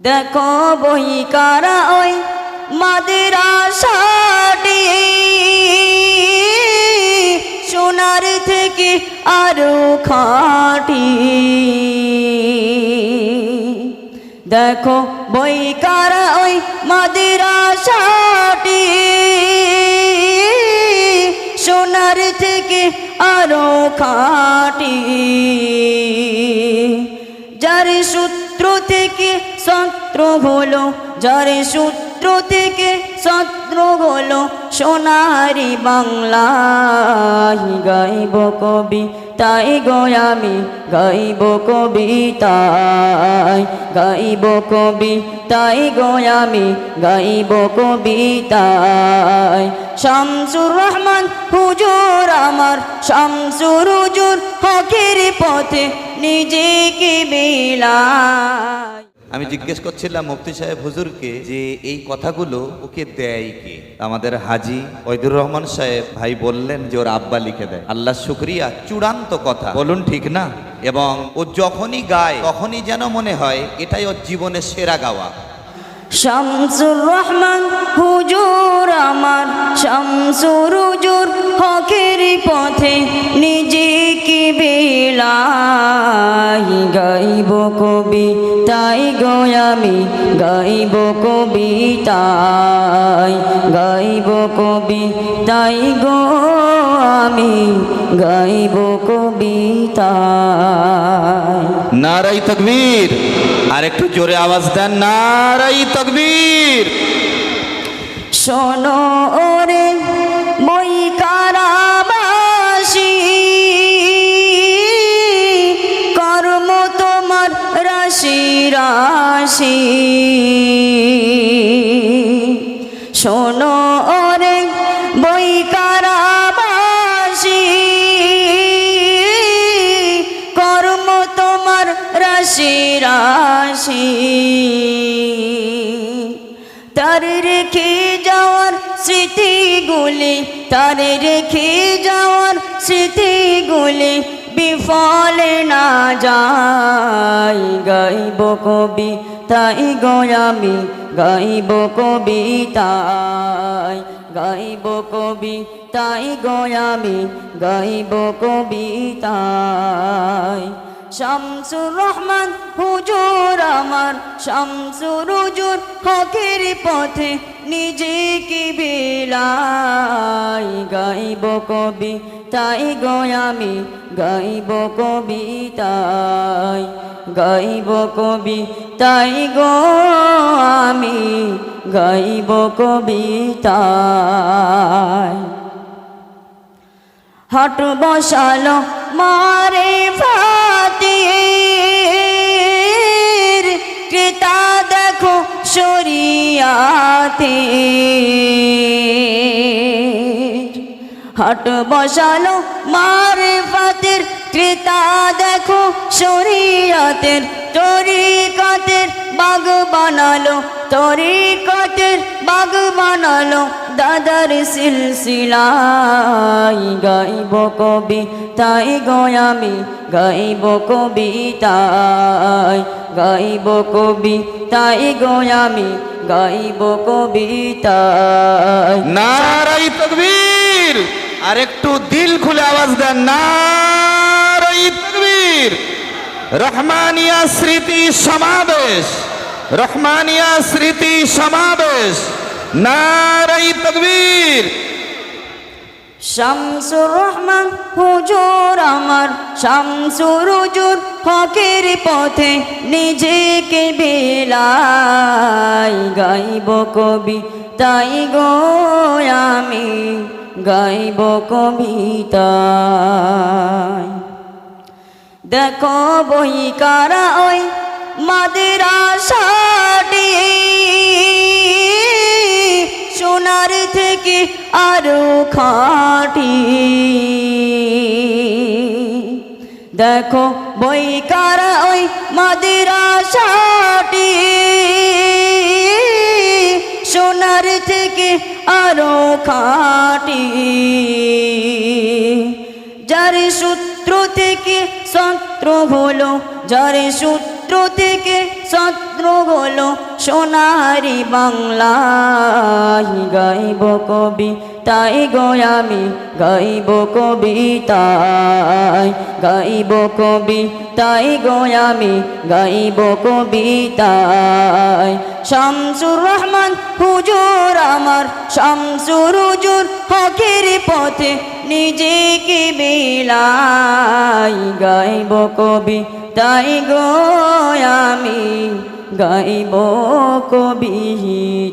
দেখো বই কারা ওই মাদ্রাসাটি সোনার থেকে আরও খাটি। দেখো বই কারা ওই মাদ্রাসাটি সোনার থেকে আরও খাটি। সত্র হলো যার সূত্র থেকে সত্র হলো। সোনারি বাংলায় গাইব কবি, তাই গয়ামি গাইব কবিতায় গাইব কবি, তাই গয়ামি গাইব কবিতায় শামসুর রহমান, হুজুর আমার, শামসুর হুজুর হকের পথে নিজেকে বিলায় আমি জিজ্ঞেস করছিলাম মুফতি সাহেব হুজুরকে যে এই কথাগুলো ওকে দেয় কে? আমাদের হাজি ওইদুর রহমান সাহেব ভাই বললেন যে ওর আব্বা লিখে দেয়। আল্লাহ শুক্রিয়া, চূড়ান্ত কথা। বলুন ঠিক না? এবং ও যখনই গায়, তখনই যেন মনে হয় এটাই ওর জীবনের সেরা গাওয়া। শামসুর রহমান, হুজুর আমার। শামসুর হুজুর, হকের পথে নিজেকে বেলাই গাইব কবি, তাই গয়ামি গাইব কবিতাই গাইব কবি, তাই গো আমি গাইব কবিতাই নারাই তকবীর। আর একটু জোরে আওয়াজ দেন, নারাই তকবীর। শোনো ওরে মই কারাবাসী কর্ম তোমার রাশি রাশি। শোনো ওরে বই কারাবাসী কর্ম তোমার রাশি রাশি তার রেখে যাওয়ার স্মৃতিগুলি, তার রেখে যাওয়ার স্মৃতিগুলি বিফলে না যায়। গাইব কবি তাই গয়ামি গাইব কবিতাই গাইব কবি তাই গয়ামি গাইব কবিতাই শামসুর রহমান, হুজুর আমার। শামসুর হুজুর, হকের পথে নিজেকে বেলাই গাইব কবি। তাই গয়ামি গাইব কবি, তাই গাইব কবি। তাই গো আমি গাইব কবিতাই হট বসালো মারে ফাতির ক্রেতা দেখো শরিয়াতে। হট বসালো মারে ফাতের ক্রেতা দেখো শরিয়াতের। তরিকাতের বাগ বানালো, তরিকাতের বাগ বানালো দাদার সিলসিলাই গাইব কবি, তাই গয়ামি গাইব কবিতাই গাইব কবি, তাই গয়ামি গাইব কবিতাই নারাই তকবীর আর একটু দিল খুলে আওয়াজ দেন। নারাই তকবীর, রহমানিয়া স্মৃতি সমাবেশ, রহমানিয়া স্মৃতি সমাবেশ। নারাই তকবীর। শামসুর রহমান, হুজুর আমার। শামসুর হুজুর হকের পথে নিজেকে বেলাই গাইব কবি। তাই গো আমি গাইব কবিতা দেখো বই কারা ওই মাদ্রাসাটি সোনার থেকে আরও খাটি। দেখো বই কারা ওই মাদ্রাসাটি, সোনার থেকে আরও খাটি। যার সূত্র থেকে শত্রু হলো, যার সূত্র থেকে শত্রু হলো সোনারি বাংলা গাইব কবি, তাই গয়ামি গাইব কবিতায় গাইব কবি, তাই গয়ামি গাইব কবিতায় শামসুর রহমান হুজুর আমার, শামসুর হুজুর হকের পথে নিজেকে বিলাই গাইব কবি তাই গয়ামি গাইব কবিতায়।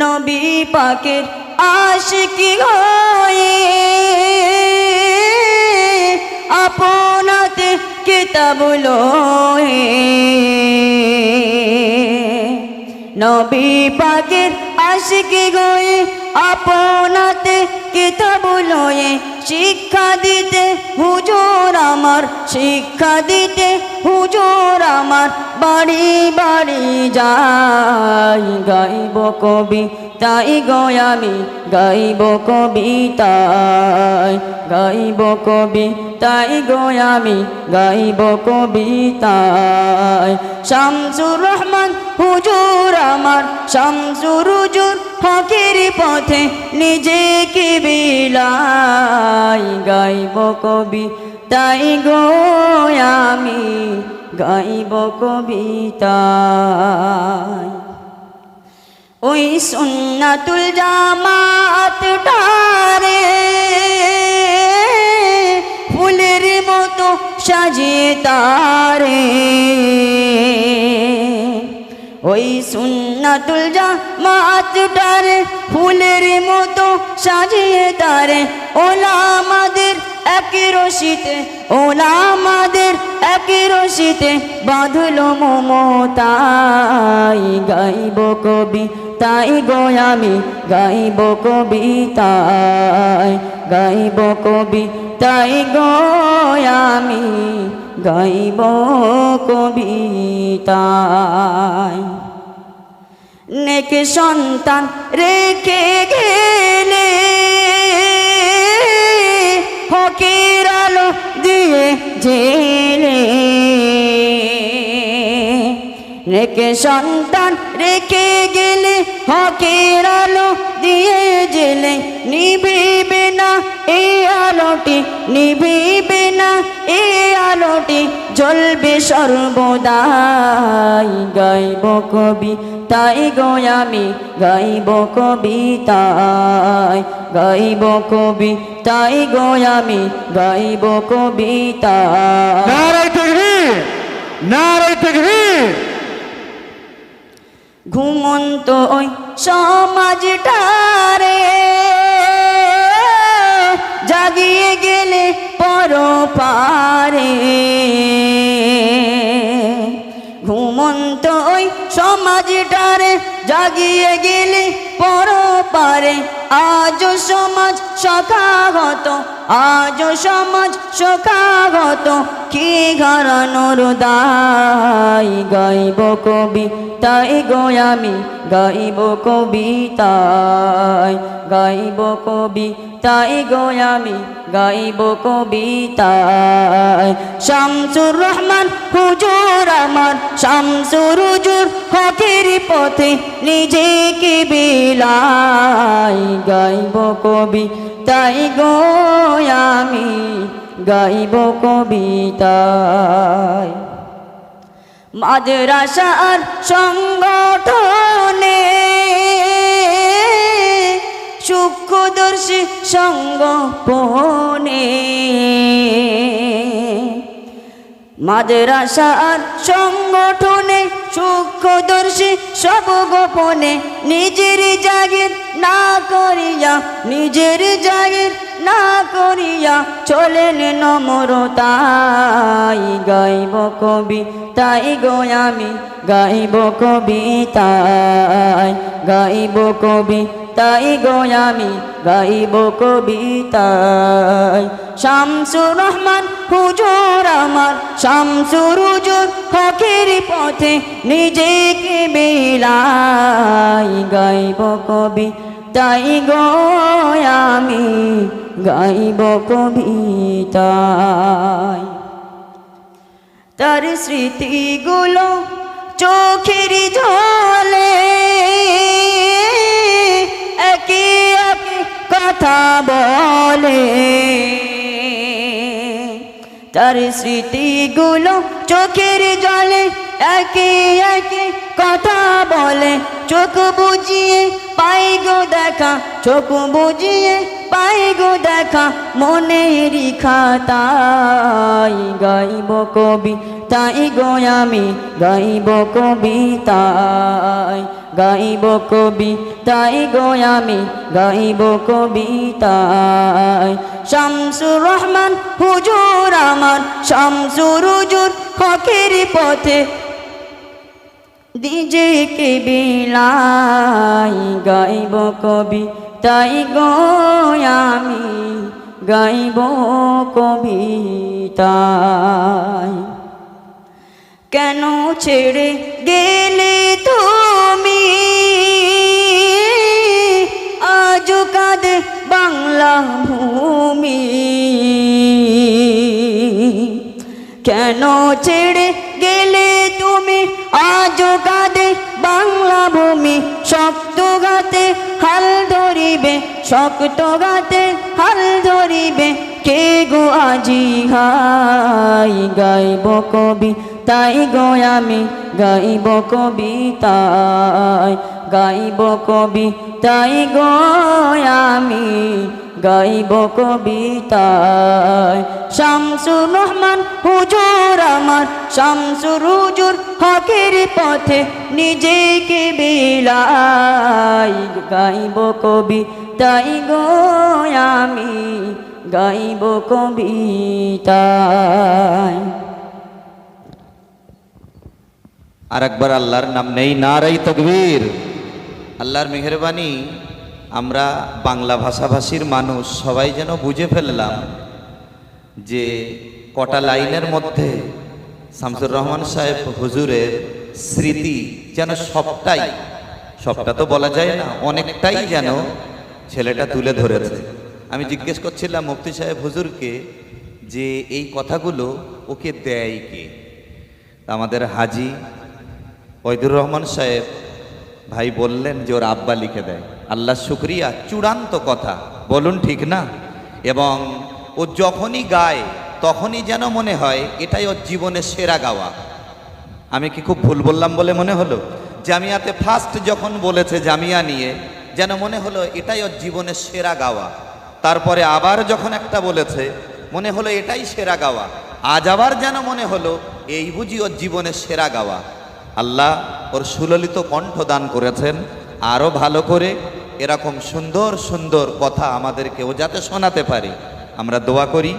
নবী পাকের আশিকি হয়ে আপনাতে কিতাব নবী পাকের আশিকি গয়ে আপনাতে কিতাব লয়ে শিক্ষা দিতে, হুজুর আমার শিক্ষা দিতে, হুজুর আমার বাড়ি বাড়ি যাই। গাইব কবি, তাই গয়ামি গাইব কবিতায় গাইব কবি তাই গয়ামি গাইব কবিতায়। শামসুর রহমান, হুজুর আমার। শামসুর হুজুর হকের পথে নিজেকে বিলাই গাইব কবি। তাই গয়ামি গাইব কবিতায়। ওই সুন্নাতুল জামাত টারে সাজিয়ে তারে। ওই সুন্নাতুল জামাত টারে ফুলের মতো সাজিয়ে তারে। ওলা আমাদের একই রশিতে ওলা আমাদের একই রশিতে বাঁধলো মমতাই গাইব কবি, তাই গয়ামি গাইব কবিতায় গাইব কবি। তাই গয়ামি গাইব কবিতায় নেকে সন্তান রেখে গেলে হকের আলো দিয়ে জেলে। রেখে সন্তান রেখে গেলে হকের আলো দিয়ে জেলে, নিভিবে না এই আলোটি নিভিবে না এই আলোটি জ্বলবে সর্বদাই। গাইব কবি তাই গয়ামি গাইব কবিতায় গাইব কবি তাই গয়ামি গাইব তকবীর নারাই তকবীর। ঘুমন্ত ওই সমাজটারে জাগিয়ে গেলে পর পারে ঘুমন্ত ওই সমাজটারে জাগিয়ে গেলে পর পারে আজ সমাজ সখাগত, আজ সমাজ সখাগত, কি ঘরানোর দাই গাইব কবি তাই গয়ামি গাইব কবিতায় গাইব কবি তাই গয়ামি গাইব কবিতায়। শামসুর রহমান, হুজুর আমার। শামসুর হুজুর হকের পথে নিজেকে বিলাই গাইব কবি তাই গয়ামি গাইব কবিতায়। মাদ্রাসার সংগঠনে সূক্ষ্মদর্শী সঙ্গপনে মাদ্রাসার সংগঠনে সূক্ষ্মদর্শী সব গোপনে নিজের জাগির না করিয়া, নিজের জাগির না করিয়া চলেন নমরতাই গাইব কবি, তাই গয়ামি গাইব কবিতায় গাইব কবি তাই গয়ামি গাইব কবিতায়। শামসুর রহমান, হুজুর আমার। শামসুর হুজুর হকের পথে নিজেকে বিলাই গাইব কবি তাই গো আমি গাইব কবিতায়। তার স্মৃতিগুলো চোখের জলে কথা বলে। তার স্মৃতিগুলো চোখের জলে একে একে কথা বলে। চোখ বুঝিয়ে পাই গো দেখা, চোখ বুঝিয়ে পাই গো দেখা, মনের খাতাই গাইব কবি তাই গো আমি, গাইব কবিতায় গাইব কবি, তাই গো আমি গাইব কবিতায় শামসুর রহমান হুজুর আমার, শামসুর হুজুর হকের পথে। দিজেকে বিলাই গাইব কবি, তাই গো আমি গাইব কবিতায় কেন ছেড়ে গেলে তুমি? আজ কাঁদে বাংলা ভূমি। কেন ছেড়ে গেলে তুমি? আজ কাঁদে বাংলা ভূমি। শক্ত গাতে হাল ধরিবে, শক্ত গাতে হাল ধরিবে। কে গো আজি হাই গাইব কবি? তাই গো আমি গাইব কবিতায় গাইব কবি তাই গো আমি গাইব কবিতায় শামসুর রহমান, হুজুর আমার, শামসুর হুজুর হকের পথে নিজেকে বিলাই গাইব কবি তাই গো আমি গাইব কবিতায় আর একবার আল্লাহর নাম নেই নারাই তকবীর। আল্লাহর মেহরবানি, আমরা বাংলা ভাষাভাষীর মানুষ সবাই যেন বুঝে ফেললাম যে কটা লাইনের মধ্যে শামসুর রহমান সাহেব হুজুরের স্মৃতি যেন সবটাই, সবটা তো বলা যায় না, অনেকটাই যেন ছেলেটা তুলে ধরেছে। আমি জিজ্ঞেস করছিলাম মুফতি সাহেব হুজুরকে যে এই কথাগুলো ওকে দেয় কে? আমাদের হাজি ওইদুর রহমান সাহেব ভাই বললেন যে ওর আব্বা লিখে দেয়, আল্লাহ শুক্রিয়া, চূড়ান্ত কথা, বলুন ঠিক না? এবং ও যখনই গায়, তখনই যেন মনে হয় এটাই ওর জীবনের সেরা গাওয়া। আমি কি খুব ভুল বললাম বলে মনে হলো? জামিয়াতে ফার্স্ট যখন বলেছে জামিয়া নিয়ে, যেন মনে হলো এটাই ওর জীবনের সেরা গাওয়া। তারপরে আবার যখন একটা বলেছে, মনে হলো এটাই সেরা গাওয়া। আজ আবার যেন মনে হলো, এই বুঝি ওর জীবনের সেরা গাওয়া। আল্লাহ ওর সুললিত কণ্ঠ দান করেছেন। আরও ভালো করে এরকম সুন্দর সুন্দর কথা আমাদেরকেও যাতে শোনাতে পারি। আমরা দোয়া করি।